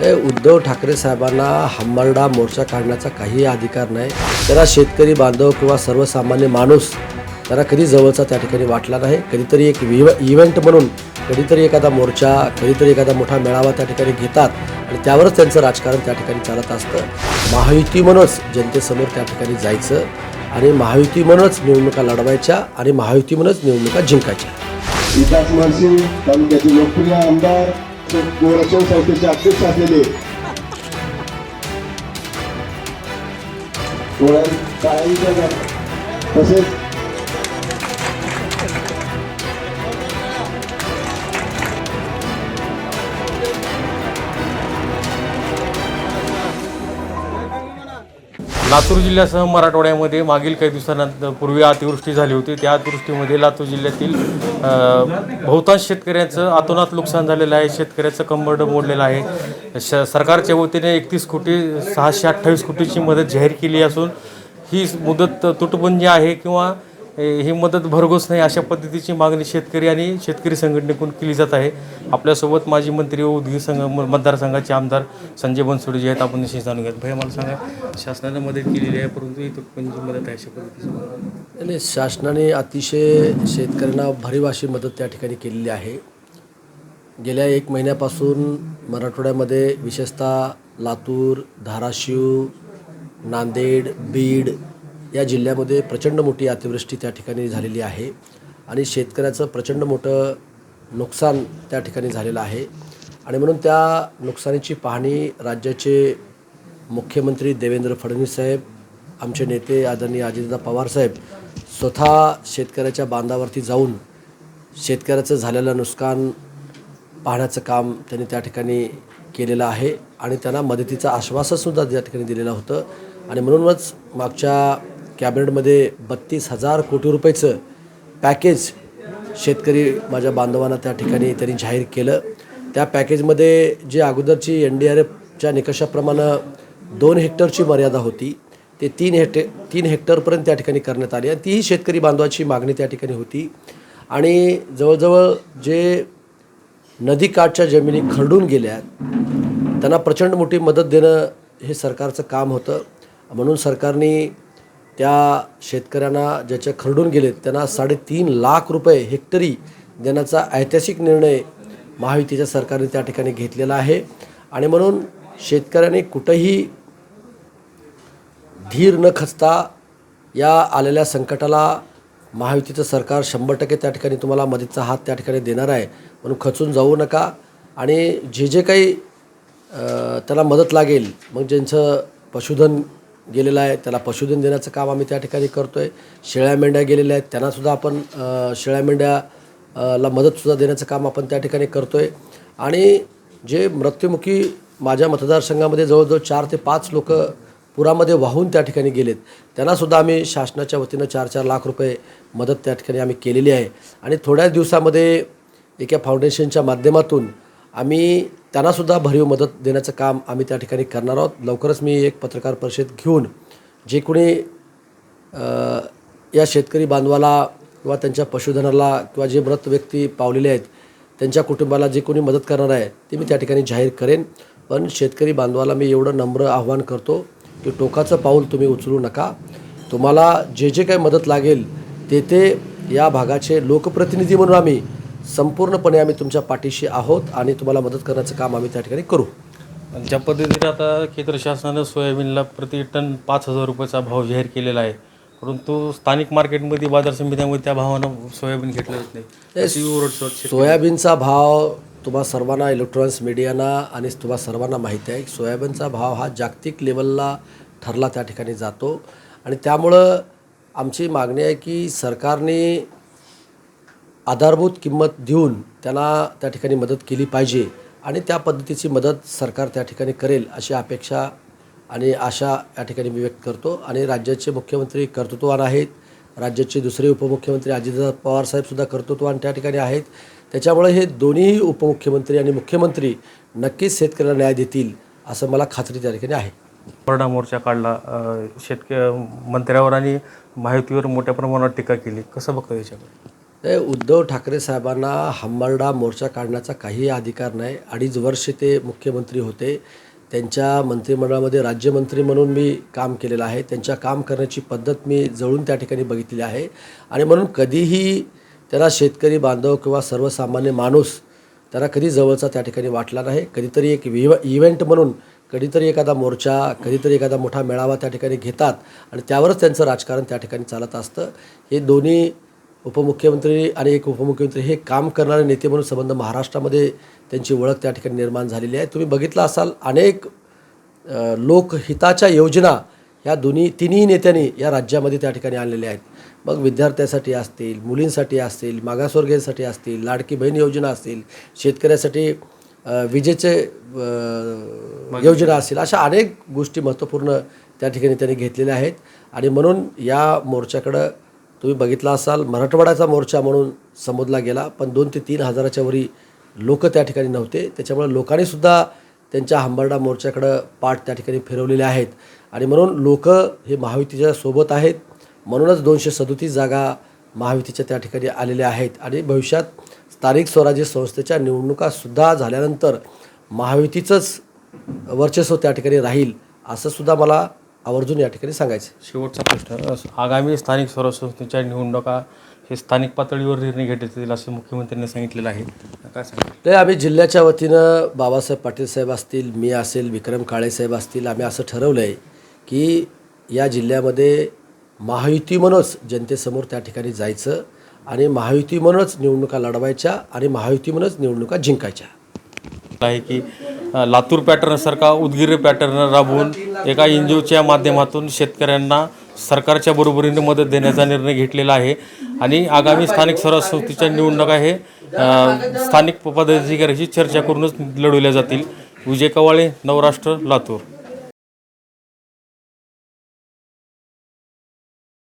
हे उद्धव ठाकरे साहेबांना हंबरडा मोर्चा काढण्याचा काही अधिकार नाही. त्याला शेतकरी बांधव किंवा सर्वसामान्य माणूस त्याला कधी जवळचा त्या ठिकाणी वाटला नाही. कधीतरी एक इव इव्हेंट म्हणून कधीतरी एखादा मोर्चा कधीतरी एखादा मोठा मेळावा त्या ठिकाणी घेतात आणि त्यावरच त्यांचं राजकारण त्या ठिकाणी चालत असतं. महायुती म्हणूनच जनतेसमोर त्या ठिकाणी जायचं आणि महायुती म्हणूनच निवडणुका लढवायच्या आणि महायुती म्हणूनच निवडणुका जिंकायच्या. विकास तालुक्याचे लोकप्रिय आमदार गोरक्षण संस्थेचे अध्यक्ष असलेले तसेच लातूर जिल्ह्यासह मराठवाड्यामध्ये मागील काही दिवसानंतर पूर्वी अतिवृष्टी झाली होती. त्या अतिवृष्टीमध्ये लातूर जिल्ह्यातील बहुतांश शेतकऱ्यांचं अतोनात नुकसान झालेलं आहे. शेतकऱ्याचं कंबरडं मोडलेलं आहे. श सरकारच्या वतीने एकतीस कोटी सहाशे अठ्ठावीस कोटीची मदत जाहीर केली असून ही मुदत तुटपुंजी आहे किंवा ही मदत भरघोस नाही अशा पद्धतीची मागणी शेतकरी आणि शेतकरी संघटनेकडून केली जात आहे. आपल्यासोबत माजी मंत्री व उदगीर संघ म- मतदारसंघाचे आमदार संजय बनसोडे जे आहेत आपण निश्चित जाणून घ्या भैया मला सांगा शासनाने मदत केलेली आहे परंतु इथं तुटपुंजी मदत आहे अशा पद्धतीची नाही शासनाने अतिशय शेतकऱ्यांना भरीव अशी मदत त्या ठिकाणी केलेली आहे. गेल्या एक महिन्यापासून मराठवाड्यामध्ये विशेषतः लातूर धाराशिव नांदेड बीड या जिल्ह्यामध्ये प्रचंड मोठी अतिवृष्टी त्या ठिकाणी झालेली आहे आणि शेतकऱ्याचं प्रचंड मोठं नुकसान त्या ठिकाणी झालेलं आहे. आणि म्हणून त्या नुकसानीची पाहणी राज्याचे मुख्यमंत्री देवेंद्र फडणवीस साहेब आमचे नेते आदरणीय अजितदा पवार साहेब स्वतः शेतकऱ्याच्या बांधावरती जाऊन शेतकऱ्याचं झालेलं नुकसान पाहण्याचं काम त्यांनी त्या ठिकाणी केलेलं आहे आणि त्यांना मदतीचं आश्वासनसुद्धा त्या ठिकाणी दिलेलं होतं. आणि म्हणूनच मागच्या कॅबिनेटमध्ये बत्तीस हजार कोटी रुपयाचं पॅकेज शेतकरी माझ्या बांधवांना त्या ठिकाणी त्यांनी जाहीर केलं. त्या पॅकेजमध्ये जे अगोदरची एन डी आर एफच्या निकषाप्रमाणे दोन हेक्टरची मर्यादा होती. ते तीन हेक्टे तीन हेक्टरपर्यंत त्या ठिकाणी करण्यात आली आणि तीही शेतकरी बांधवाची मागणी त्या ठिकाणी होती. आणि जवळजवळ जे नदीकाठच्या जमिनी खरडून गेल्या त्यांना प्रचंड मोठी मदत देणं हे सरकारचं काम होतं. म्हणून सरकारने त्या शेतकऱ्यांना ज्याच्या खरडून गेलेत त्यांना साडेतीन लाख रुपये हेक्टरी देण्याचा ऐतिहासिक निर्णय महायुतीच्या सरकारने त्या ठिकाणी घेतलेला आहे. आणि म्हणून शेतकऱ्यांनी कुठंही धीर न खचता या आलेल्या संकटाला महायुतीचं सरकार शंभर टक्के त्या ठिकाणी तुम्हाला मदतीचा हात त्या ठिकाणी देणार आहे. म्हणून खचून जाऊ नका. आणि जे जे काही त्याला मदत लागेल मग ज्यांचं पशुधन गेलेला आहे त्याला पशुधन देण्याचं काम आम्ही त्या ठिकाणी करतो आहे शेळ्या मेंढ्या गेलेल्या आहेत त्यांनासुद्धा आपण शेळ्या मेंढ्या ला मदतसुद्धा देण्याचं काम आपण त्या ठिकाणी करतो आहे आणि जे मृत्युमुखी माझ्या मतदारसंघामध्ये जवळजवळ चार ते पाच लोक पुरामध्ये वाहून त्या ठिकाणी गेलेत. त्यांनासुद्धा आम्ही शासनाच्या वतीनं चार चार लाख रुपये मदत त्या ठिकाणी आम्ही केलेली आहे. आणि थोड्याच दिवसामध्ये एका फाउंडेशनच्या माध्यमातून आम्ही त्यांनासुद्धा भरीव मदत देण्याचं काम आम्ही त्या ठिकाणी करणार आहोत. लवकरच मी एक पत्रकार परिषद घेऊन जे कोणी या शेतकरी बांधवाला किंवा त्यांच्या पशुधनाला किंवा जे मृत व्यक्ती पावलेले आहेत त्यांच्या कुटुंबाला जे कोणी मदत करणार आहे ते मी त्या ठिकाणी जाहीर करेन. पण शेतकरी बांधवाला मी एवढं नम्र आव्हान करतो की टोकाचं पाऊल तुम्ही उचलू नका. तुम्हाला जे जे काही मदत लागेल ते ते या भागाचे लोकप्रतिनिधी म्हणून आम्ही संपूर्णपणे आम्ही तुमच्या पाठीशी आहोत आणि तुम्हाला मदत करण्याचं काम आम्ही त्या ठिकाणी करू. ज्या पद्धतीने आता केंद्र शासनानं सोयाबीनला प्रति टन पाच हजार रुपयाचा भाव जाहीर केलेला आहे परंतु स्थानिक मार्केटमध्ये बाजार समित्यामध्ये त्या भावानं सोयाबीन घेतलं जात नाही सोयाबीनचा भाव तुम्हा सर्वांना इलेक्ट्रॉनिक्स मीडियाना आणि तुम्हा सर्वांना माहिती आहे. सोयाबीनचा भाव हा जागतिक लेवलला ठरला त्या ठिकाणी जातो. आणि त्यामुळं आमची मागणी आहे की सरकारने आधारभूत किंमत देऊन त्यांना त्या ठिकाणी मदत केली पाहिजे आणि त्या पद्धतीची मदत सरकार त्या ठिकाणी करेल अशी अपेक्षा आणि आशा या ठिकाणी मी व्यक्त करतो. आणि राज्याचे मुख्यमंत्री कर्तृत्ववान आहेत. राज्याचे दुसरे उपमुख्यमंत्री अजितदादा पवारसाहेबसुद्धा कर्तृत्ववान त्या ठिकाणी आहेत. त्याच्यामुळे हे दोन्ही उपमुख्यमंत्री आणि मुख्यमंत्री नक्कीच शेतकऱ्याला न्याय देतील असं मला खात्री त्या ठिकाणी आहे. बरडा मोर्चा काढला. शेतक मंत्र्यावर आणि माहितीवर मोठ्या प्रमाणावर टीका केली. कसं बघता याच्याकडे? उद्धव ठाकरे साहेबांना हंबरडा मोर्चा काढण्याचा काहीही अधिकार नाही. अडीच वर्ष ते मुख्यमंत्री होते. त्यांच्या मंत्रिमंडळामध्ये राज्यमंत्री म्हणून मी काम केलेलं आहे. त्यांच्या काम करण्याची पद्धत मी जवळून त्या ठिकाणी बघितलेली आहे. आणि म्हणून कधीही त्याला शेतकरी बांधव किंवा सर्वसामान्य माणूस त्याला कधी जवळचा त्या ठिकाणी वाटला नाही. कधीतरी एक इव इव्हेंट म्हणून कधीतरी एखादा मोर्चा कधीतरी एखादा मोठा मेळावा त्या ठिकाणी घेतात आणि त्यावरच त्यांचं राजकारण त्या ठिकाणी चालत असतं. हे दोन्ही उपमुख्यमंत्री आणि एक उपमुख्यमंत्री हे काम करणारे नेते म्हणून संबंध महाराष्ट्रामध्ये त्यांची ओळख त्या ठिकाणी निर्माण झालेली आहे. तुम्ही बघितलं असाल अनेक लोकहिताच्या योजना या दोन्ही तिन्ही नेत्यांनी या राज्यामध्ये त्या ठिकाणी आणलेल्या आहेत. मग विद्यार्थ्यांसाठी असतील मुलींसाठी असतील मागासवर्गीयांसाठी असतील लाडकी बहीण योजना असतील शेतकऱ्यासाठी विजेचे योजना असतील अशा अनेक गोष्टी महत्त्वपूर्ण त्या ठिकाणी त्यांनी घेतलेल्या आहेत. आणि म्हणून या मोर्चाकडं तुम्ही बघितला असाल मराठवाड्याचा मोर्चा म्हणून संबोधला गेला पण दोन ते तीन हजाराच्या वरी लोक त्या ठिकाणी नव्हते. त्याच्यामुळे लोकांनीसुद्धा त्यांच्या हंबरडा मोर्चाकडं पाठ त्या ठिकाणी फिरवलेले आहेत. आणि म्हणून लोक हे महायुतीच्या सोबत आहेत. म्हणूनच दोनशे सदोतीस जागा महायुतीच्या त्या ठिकाणी आलेल्या आहेत. आणि भविष्यात स्थानिक स्वराज्य संस्थेच्या निवडणुकासुद्धा झाल्यानंतर महायुतीचंच वर्चस्व त्या ठिकाणी राहील असंसुद्धा मला आवर्जून या ठिकाणी सांगायचं. शेवटचा प्रश्न आगामी स्थानिक स्वराज्य संस्थेच्या निवडणुका हे स्थानिक पातळीवर निर्णय येतील असं मुख्यमंत्र्यांनी सांगितलेलं आहे. काय नाही आम्ही जिल्ह्याच्या वतीनं बाबासाहेब पाटील साहेब असतील मी असेल विक्रम काळे साहेब असतील आम्ही असं ठरवलं आहे की या जिल्ह्यामध्ये महायुती म्हणूनच जनतेसमोर त्या ठिकाणी जायचं आणि महायुती म्हणूनच निवडणुका लढवायच्या आणि महायुती म्हणूनच निवडणुका जिंकायच्या. आहे की लातूर पॅटर्नसारखा उदगीर पॅटर्न राबवून एका एन जी ओच्या माध्यमातून शेतकऱ्यांना सरकारच्या बरोबरीने मदत देण्याचा निर्णय घेतलेला आहे. आणि आगामी स्थानिक स्वराज्य संस्थेच्या निवडणुका हे स्थानिक पदाधिकाऱ्याशी चर्चा करूनच लढवल्या जातील. विजय कवाळे नवराष्ट्र लातूर.